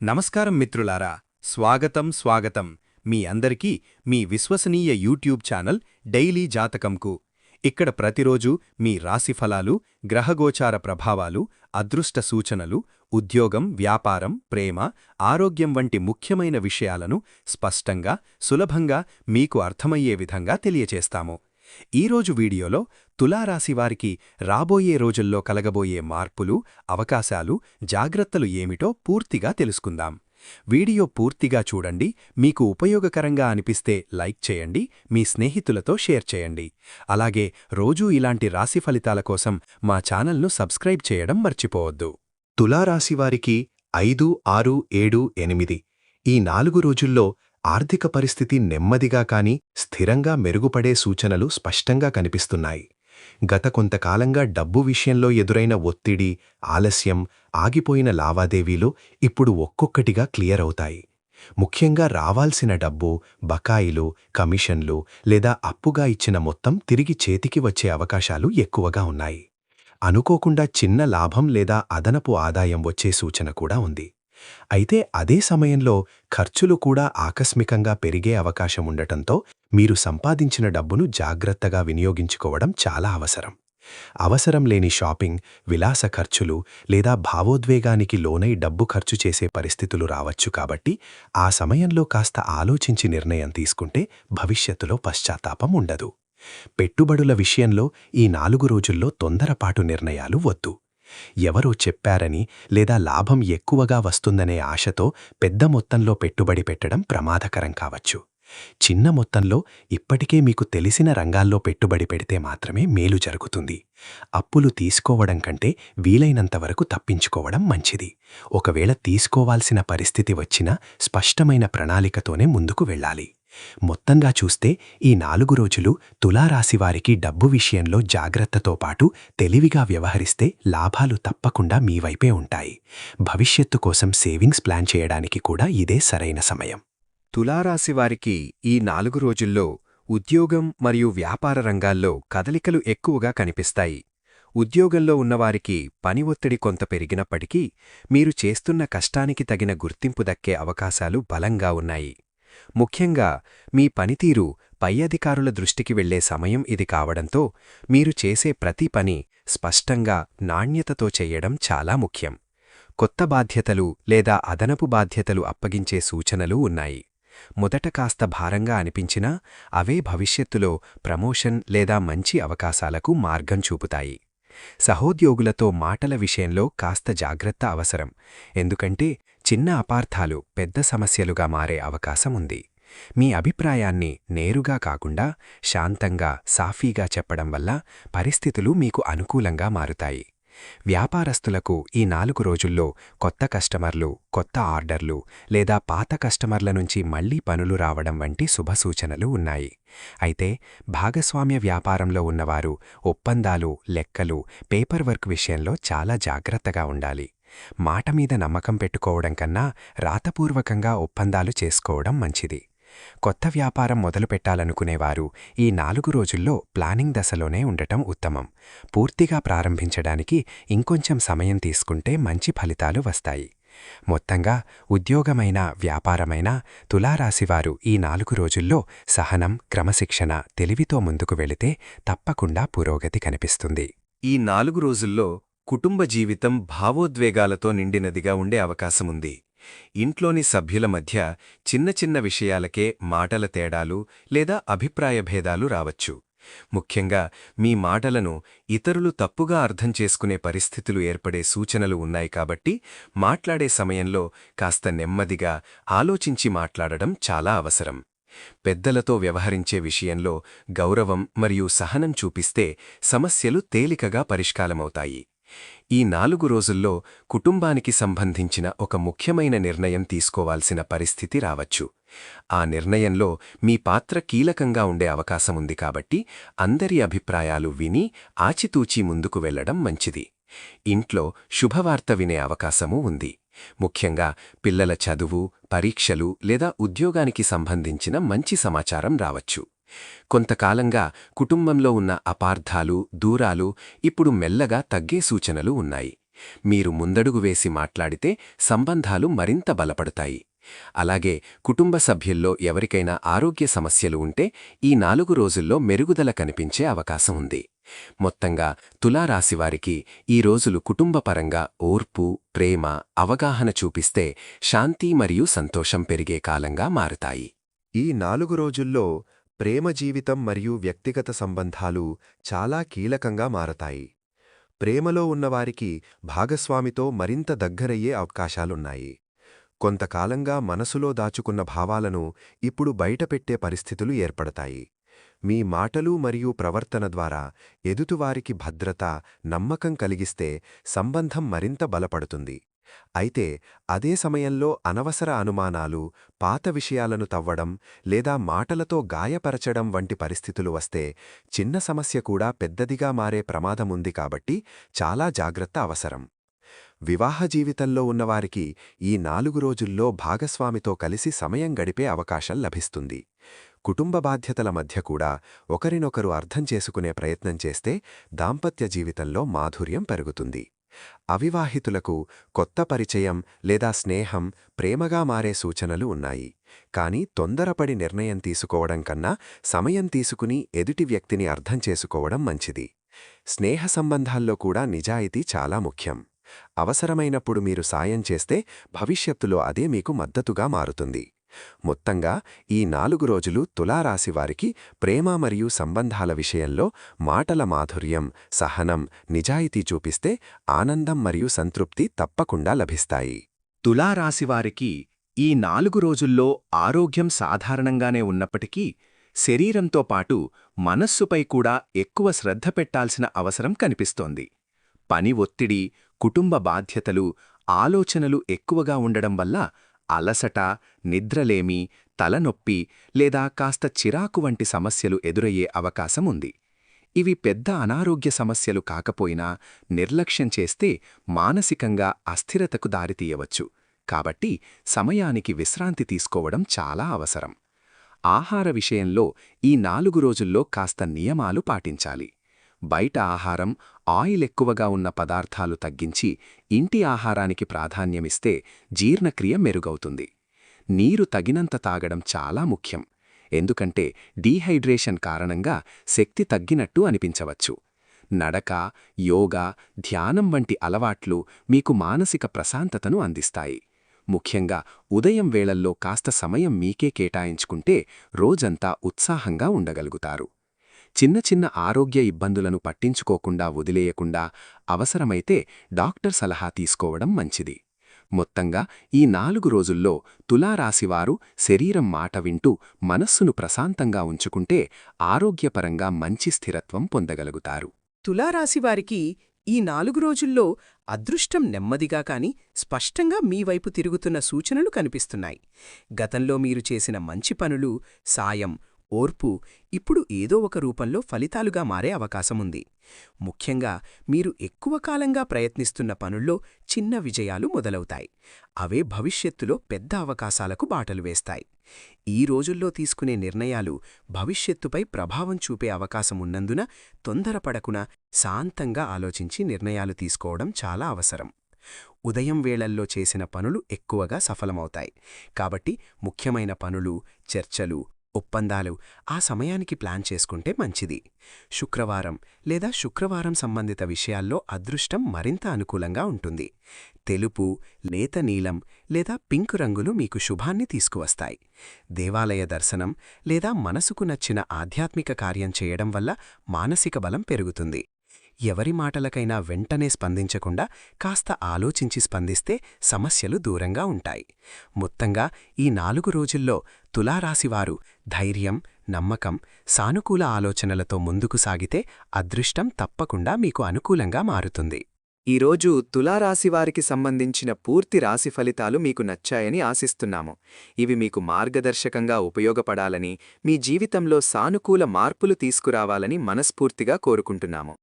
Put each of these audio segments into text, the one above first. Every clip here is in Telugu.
నమస్కారం మిత్రులారా స్వాగతం స్వాగతం. మీ అందరికీ మీ విశ్వసనీయ యూట్యూబ్ ఛానల్ డైలీ జాతకంకు. ఇక్కడ ప్రతిరోజు మీ రాశిఫలాలు గ్రహగోచార ప్రభావాలు అదృష్ట సూచనలు ఉద్యోగం వ్యాపారం ప్రేమ ఆరోగ్యం వంటి ముఖ్యమైన విషయాలను స్పష్టంగా సులభంగా మీకు అర్థమయ్యే విధంగా తెలియచేస్తాము. ఈరోజు వీడియోలో తులారాశివారికి రాబోయే రోజుల్లో కలగబోయే మార్పులు అవకాశాలు జాగ్రత్తలు ఏమిటో పూర్తిగా తెలుసుకుందాం. వీడియో పూర్తిగా చూడండి మీకు ఉపయోగకరంగా అనిపిస్తే లైక్ చేయండి మీ స్నేహితులతో షేర్ చేయండి. అలాగే రోజూ ఇలాంటి రాశి ఫలితాల కోసం మా ఛానల్ను సబ్స్క్రైబ్ చేయడం మర్చిపోవద్దు. తులారాశివారికి ఐదు ఆరు ఏడు ఎనిమిది ఈ నాలుగు రోజుల్లో ఆర్థిక పరిస్థితి నెమ్మదిగా కాని స్థిరంగా మెరుగుపడే సూచనలు స్పష్టంగా కనిపిస్తున్నాయి. గత కొంతకాలంగా డబ్బు విషయంలో ఎదురైన ఒత్తిడి ఆలస్యం ఆగిపోయిన లావాదేవీలు ఇప్పుడు ఒక్కొక్కటిగా క్లియర్ అవుతాయి. ముఖ్యంగా రావాల్సిన డబ్బు బకాయిలు కమిషన్లు లేదా అప్పుగా ఇచ్చిన మొత్తం తిరిగి చేతికి వచ్చే అవకాశాలు ఎక్కువగా ఉన్నాయి. అనుకోకుండా చిన్న లాభం లేదా అదనపు ఆదాయం వచ్చే సూచన కూడా ఉంది. అయితే అదే సమయంలో ఖర్చులు కూడా ఆకస్మికంగా పెరిగే అవకాశం ఉండటంతో మీరు సంపాదించిన డబ్బును జాగ్రత్తగా వినియోగించుకోవడం చాలా అవసరం. అవసరం లేని షాపింగ్ విలాస ఖర్చులు లేదా భావోద్వేగానికి లోనై డబ్బు ఖర్చు చేసే పరిస్థితులు రావచ్చు కాబట్టి ఆ సమయంలో కాస్త ఆలోచించి నిర్ణయం తీసుకుంటే భవిష్యత్తులో పశ్చాత్తాపం ఉండదు. పెట్టుబడుల విషయంలో ఈ నాలుగు రోజుల్లో తొందరపాటు నిర్ణయాలు వద్దు. ఎవరో చెప్పారని లేదా లాభం ఎక్కువగా వస్తుందనే ఆశతో పెద్ద మొత్తంలో పెట్టుబడి పెట్టడం ప్రమాదకరం కావచ్చు. చిన్న మొత్తంలో ఇప్పటికే మీకు తెలిసిన రంగాల్లో పెట్టుబడి పెడితే మాత్రమే మేలు జరుగుతుంది. అప్పులు తీసుకోవడం కంటే వీలైనంతవరకు తప్పించుకోవడం మంచిది. ఒకవేళ తీసుకోవాల్సిన పరిస్థితి వచ్చినా స్పష్టమైన ప్రణాళికతోనే ముందుకు వెళ్ళాలి. మొత్తంగా చూస్తే ఈ నాలుగు రోజులు తులారాశివారికి డబ్బు విషయంలో జాగ్రత్తతో పాటు తెలివిగా వ్యవహరిస్తే లాభాలు తప్పకుండా మీ వైపే ఉంటాయి. భవిష్యత్తు కోసం సేవింగ్స్ ప్లాన్ చేయడానికి కూడా ఇదే సరైన సమయం. తులారాశివారికి ఈ నాలుగు రోజుల్లో ఉద్యోగం మరియు వ్యాపార రంగాల్లో కదలికలు ఎక్కువగా కనిపిస్తాయి. ఉద్యోగంలో ఉన్నవారికి పని ఒత్తిడి కొంత పెరిగినప్పటికీ మీరు చేస్తున్న కష్టానికి తగిన గుర్తింపు దక్కే అవకాశాలు బలంగా ఉన్నాయి. ముఖ్యంగా మీ పనితీరు పై అధికారుల దృష్టికి వెళ్ళే సమయం ఇది కావడంతో మీరు చేసే ప్రతి పని స్పష్టంగా నాణ్యతతో చెయ్యడం చాలా ముఖ్యం. కొత్త బాధ్యతలు లేదా అదనపు బాధ్యతలు అప్పగించే సూచనలు ఉన్నాయి. మొదట కాస్త భారంగా అనిపించినా అవే భవిష్యత్తులో ప్రమోషన్ లేదా మంచి అవకాశాలకు మార్గం చూపుతాయి. సహోద్యోగులతో మాటల విషయంలో కాస్త జాగ్రత్త అవసరం. ఎందుకంటే చిన్న అపార్థాలు పెద్ద సమస్యలుగా మారే అవకాశముంది. మీ అభిప్రాయాన్ని నేరుగా కాకుండా శాంతంగా సాఫీగా చెప్పడం వల్ల పరిస్థితులు మీకు అనుకూలంగా మారుతాయి. వ్యాపారస్తులకు ఈ నాలుగు రోజుల్లో కొత్త కస్టమర్లు కొత్త ఆర్డర్లు లేదా పాత కస్టమర్ల నుంచి మళ్ళీ పనులు రావడం వంటి శుభసూచనలు ఉన్నాయి. అయితే భాగస్వామ్య వ్యాపారంలో ఉన్నవారు ఒప్పందాలు లెక్కలు పేపర్ వర్క్ విషయంలో చాలా జాగ్రత్తగా ఉండాలి. మాట మీద నమ్మకం పెట్టుకోవడం కన్నా రాతపూర్వకంగా ఒప్పందాలు చేసుకోవడం మంచిది. కొత్త వ్యాపారం మొదలుపెట్టాలనుకునేవారు ఈ నాలుగు రోజుల్లో ప్లానింగ్ దశలోనే ఉండటం ఉత్తమం. పూర్తిగా ప్రారంభించడానికి ఇంకొంచెం సమయం తీసుకుంటే మంచి ఫలితాలు వస్తాయి. మొత్తంగా ఉద్యోగమైన వ్యాపారమైన తులారాశివారు ఈ నాలుగు రోజుల్లో సహనం క్రమశిక్షణ తెలివితో ముందుకు వెళితే తప్పకుండా పురోగతి కనిపిస్తుంది. ఈ నాలుగు రోజుల్లో కుటుంబ జీవితం భావోద్వేగాలతో నిండినదిగా ఉండే అవకాశముంది. ఇంట్లోని సభ్యుల మధ్య చిన్న చిన్న విషయాలకే మాటల తేడాలు లేదా అభిప్రాయ భేదాలు రావచ్చు. ముఖ్యంగా మీ మాటలను ఇతరులు తప్పుగా అర్థం చేసుకునే పరిస్థితులు ఏర్పడే సూచనలు ఉన్నాయి కాబట్టి మాట్లాడే సమయంలో కాస్త నెమ్మదిగా ఆలోచించి మాట్లాడడం చాలా అవసరం. పెద్దలతో వ్యవహరించే విషయంలో గౌరవం మరియు సహనం చూపిస్తే సమస్యలు తేలికగా పరిష్కారమవుతాయి. ఈ నాలుగు రోజుల్లో కుటుంబానికి సంబంధించిన ఒక ముఖ్యమైన నిర్ణయం తీసుకోవాల్సిన పరిస్థితి రావచ్చు. ఆ నిర్ణయంలో మీ పాత్ర కీలకంగా ఉండే అవకాశముంది కాబట్టి అందరి అభిప్రాయాలు విని ఆచితూచి ముందుకు వెళ్ళడం మంచిది. ఇంట్లో శుభవార్త వినే అవకాశమూ ఉంది. ముఖ్యంగా పిల్లల చదువు పరీక్షలు లేదా ఉద్యోగానికి సంబంధించిన మంచి సమాచారం రావచ్చు. కొంతకాలంగా కుటుంబంలో ఉన్న అపార్థాలు దూరాలు ఇప్పుడు మెల్లగా తగ్గే సూచనలు ఉన్నాయి. మీరు ముందడుగు వేసి మాట్లాడితే సంబంధాలు మరింత బలపడతాయి. అలాగే కుటుంబ సభ్యుల్లో ఎవరికైనా ఆరోగ్య సమస్యలు ఉంటే ఈ నాలుగు రోజుల్లో మెరుగుదల కనిపించే అవకాశం ఉంది. మొత్తంగా తులారాశివారికి ఈ రోజులు కుటుంబపరంగా ఓర్పు ప్రేమ అవగాహన చూపిస్తే శాంతి మరియు సంతోషం పెరిగే కాలంగా మారుతాయి. ఈ నాలుగు రోజుల్లో ప్రేమ జీవితం మరియు వ్యక్తిగత సంబంధాలు చాలా కీలకంగా మారతాయి. ప్రేమలో ఉన్నవారికి భాగస్వామితో మరింత దగ్గరయ్యే అవకాశాలున్నాయి. కొంతకాలంగా మనసులో దాచుకున్న భావాలను ఇప్పుడు బయటపెట్టే పరిస్థితులు ఏర్పడతాయి. మీ మాటలు మరియు ప్రవర్తన ద్వారా ఎదుటివారికి భద్రత నమ్మకం కలిగిస్తే సంబంధం మరింత బలపడుతుంది. అయితే అదే సమయంలో అనవసర అనుమానాలు పాత విషయాలను తవ్వడం లేదా మాటలతో గాయపరచడం వంటి పరిస్థితులు వస్తే చిన్న సమస్య కూడా పెద్దదిగా మారే ప్రమాదముంది కాబట్టి చాలా జాగ్రత్త అవసరం. వివాహ జీవితంలో ఉన్నవారికి ఈ నాలుగు రోజుల్లో భాగస్వామితో కలిసి సమయం గడిపే అవకాశం లభిస్తుంది. కుటుంబ బాధ్యతల మధ్య కూడా ఒకరినొకరు అర్థం చేసుకునే ప్రయత్నం చేస్తే దాంపత్య జీవితంలో మాధుర్యం పెరుగుతుంది. అవివాహితులకు కొత్త పరిచయం లేదా స్నేహం ప్రేమగా మారే సూచనలు ఉన్నాయి. కాని తొందరపడి నిర్ణయం తీసుకోవడం కన్నా సమయం తీసుకుని ఎదుటి వ్యక్తిని అర్థం చేసుకోవడం మంచిది. స్నేహ సంబంధాల్లో కూడా నిజాయితీ చాలా ముఖ్యం. అవసరమైనప్పుడు మీరు సాయం చేస్తే భవిష్యత్తులో అదే మీకు మద్దతుగా మారుతుంది. మొత్తంగా ఈ నాలుగు రోజులు తులారాశివారికి ప్రేమ మరియు సంబంధాల విషయంలో మాటల మాధుర్యం సహనం నిజాయితీ చూపిస్తే ఆనందం మరియు సంతృప్తి తప్పకుండా లభిస్తాయి. తులారాశివారికి ఈ నాలుగు రోజుల్లో ఆరోగ్యం సాధారణంగానే ఉన్నప్పటికీ శరీరంతో పాటు మనస్సుపై కూడా ఎక్కువ శ్రద్ధ పెట్టాల్సిన అవసరం కనిపిస్తోంది. పని ఒత్తిడి కుటుంబ బాధ్యతలు ఆలోచనలు ఎక్కువగా ఉండడం వల్ల అలసట నిద్రలేమి తలనొప్పి లేదా కాస్త చిరాకు వంటి సమస్యలు ఎదురయ్యే అవకాశం ఉంది. ఇవి పెద్ద అనారోగ్య సమస్యలు కాకపోయినా నిర్లక్ష్యం చేస్తే మానసికంగా అస్థిరతకు దారితీయవచ్చు. కాబట్టి సమయానికి విశ్రాంతి తీసుకోవడం చాలా అవసరం. ఆహార విషయంలో ఈ నాలుగు రోజుల్లో కాస్త నియమాలు పాటించాలి. బయట ఆహారం ఆయిల్ ఎక్కువగా ఉన్న పదార్థాలు తగ్గించి ఇంటి ఆహారానికి ప్రాధాన్యమిస్తే జీర్ణక్రియ మెరుగవుతుంది. నీరు తగినంత తాగడం చాలా ముఖ్యం. ఎందుకంటే డీహైడ్రేషన్ కారణంగా శక్తి తగ్గినట్టు అనిపించవచ్చు. నడక యోగా ధ్యానం వంటి అలవాట్లు మీకు మానసిక ప్రశాంతతను అందిస్తాయి. ముఖ్యంగా ఉదయం వేళల్లో కాస్త సమయం మీకే కేటాయించుకుంటే రోజంతా ఉత్సాహంగా ఉండగలుగుతారు. చిన్న చిన్న ఆరోగ్య ఇబ్బందులను పట్టించుకోకుండా వదిలేయకుండా అవసరమైతే డాక్టర్ సలహా తీసుకోవడం మంచిది. మొత్తంగా ఈ నాలుగు రోజుల్లో తులారాశివారు శరీరం మాట వింటూ మనస్సును ప్రశాంతంగా ఉంచుకుంటే ఆరోగ్యపరంగా మంచి స్థిరత్వం పొందగలుగుతారు. తులారాశివారికి ఈ నాలుగు రోజుల్లో అదృష్టం నెమ్మదిగా కాని స్పష్టంగా మీ వైపు తిరుగుతున్న సూచనలు కనిపిస్తున్నాయి. గతంలో మీరు చేసిన మంచి పనులు సాయం ఓర్పు ఇప్పుడు ఏదో ఒక రూపంలో ఫలితాలుగా మారే అవకాశముంది. ముఖ్యంగా మీరు ఎక్కువ కాలంగా ప్రయత్నిస్తున్న పనుల్లో చిన్న విజయాలు మొదలవుతాయి. అవే భవిష్యత్తులో పెద్ద అవకాశాలకు బాటలు వేస్తాయి. ఈ రోజుల్లో తీసుకునే నిర్ణయాలు భవిష్యత్తుపై ప్రభావం చూపే అవకాశమున్నందున తొందరపడకున శాంతంగా ఆలోచించి నిర్ణయాలు తీసుకోవడం చాలా అవసరం. ఉదయం వేళల్లో చేసిన పనులు ఎక్కువగా సఫలమవుతాయి. కాబట్టి ముఖ్యమైన పనులు చర్చలు ఒప్పందాలు ఆ సమయానికి ప్లాన్ చేసుకుంటే మంచిది. శుక్రవారం లేదా శుక్రవారం సంబంధిత విషయాల్లో అదృష్టం మరింత అనుకూలంగా ఉంటుంది. తెలుపు లేత నీలం లేదా పింక్ రంగులు మీకు శుభాన్ని తీసుకువస్తాయి. దేవాలయ దర్శనం లేదా మనసుకు నచ్చిన ఆధ్యాత్మిక కార్యం చేయడం వల్ల మానసిక బలం పెరుగుతుంది. ఎవరి మాటలకైనా వెంటనే స్పందించకుండా కాస్త ఆలోచించి స్పందిస్తే సమస్యలు దూరంగా ఉంటాయి. మొత్తంగా ఈ నాలుగు రోజుల్లో తులారాశివారు ధైర్యం నమ్మకం సానుకూల ఆలోచనలతో ముందుకు సాగితే అదృష్టం తప్పకుండా మీకు అనుకూలంగా మారుతుంది. ఈరోజు తులారాశివారికి సంబంధించిన పూర్తి రాశి ఫలితాలు మీకు నచ్చాయని ఆశిస్తున్నాము. ఇవి మీకు మార్గదర్శకంగా ఉపయోగపడాలని మీ జీవితంలో సానుకూల మార్పులు తీసుకురావాలని మనస్ఫూర్తిగా కోరుకుంటున్నాము.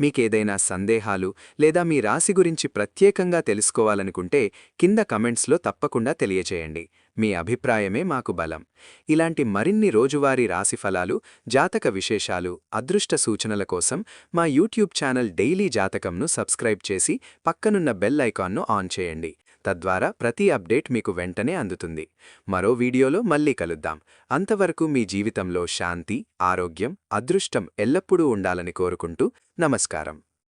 మీకేదైనా సందేహాలు లేదా మీ రాశి గురించి ప్రత్యేకంగా తెలుసుకోవాలనుకుంటే కింద కమెంట్స్లో తప్పకుండా తెలియజేయండి. మీ అభిప్రాయమే మాకు బలం. ఇలాంటి మరిన్ని రోజువారీ రాశి ఫలాలు జాతక విశేషాలు అదృష్ట సూచనల కోసం మా యూట్యూబ్ ఛానల్ డైలీ జాతకంను సబ్స్క్రైబ్ చేసి పక్కనున్న బెల్ ఐకాన్ను ఆన్ చేయండి. తద్వారా ప్రతి అప్డేట్ మీకు వెంటనే అందుతుంది. మరో వీడియోలో మళ్ళీ కలుద్దాం. అంతవరకు మీ జీవితంలో శాంతి ఆరోగ్యం అదృష్టం ఎల్లప్పుడూ ఉండాలని కోరుకుంటూ నమస్కారం.